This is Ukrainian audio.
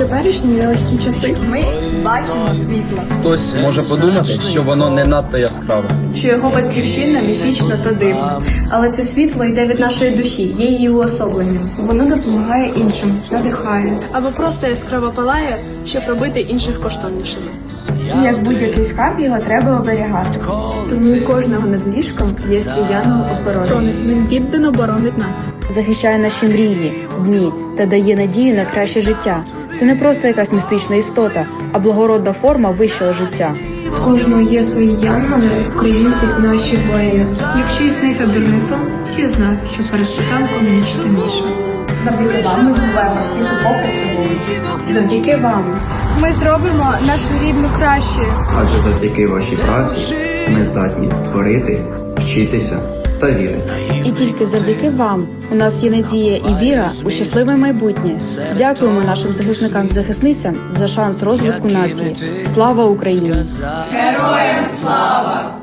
теперішні нелегкі часи. Ми бачимо світло. Хтось може подумати, що воно не надто яскраве. що його батьківщина міфічна та дивна. Але це світло йде від нашої душі, є її уособленням. Воно допомагає іншим, надихає. або просто яскраво палає, щоб робити інших коштовнішими. І як будь-який скарб його треба оберігати. Тому кожного над ліжком є свій янгол охоронець. Він віддано боронить нас. захищає наші мрії, дні та дає надію на краще життя. Це не просто якась містична істота, а благородна форма вищого життя. В кожного є свої янголи, українці наші воїни. Якщо і сниться дурний сон, всі знають, що перед світанком ніч темніша. Завдяки вам ми збуваємо світу попри. Завдяки вам. Ми зробимо нашу рідну кращою. Адже завдяки вашій праці ми здатні творити, вчитися та віри. І тільки завдяки вам у нас є надія і віра у щасливе майбутнє. Дякуємо нашим захисникам і захисницям за шанс розвитку нації. Слава Україні! Героям слава!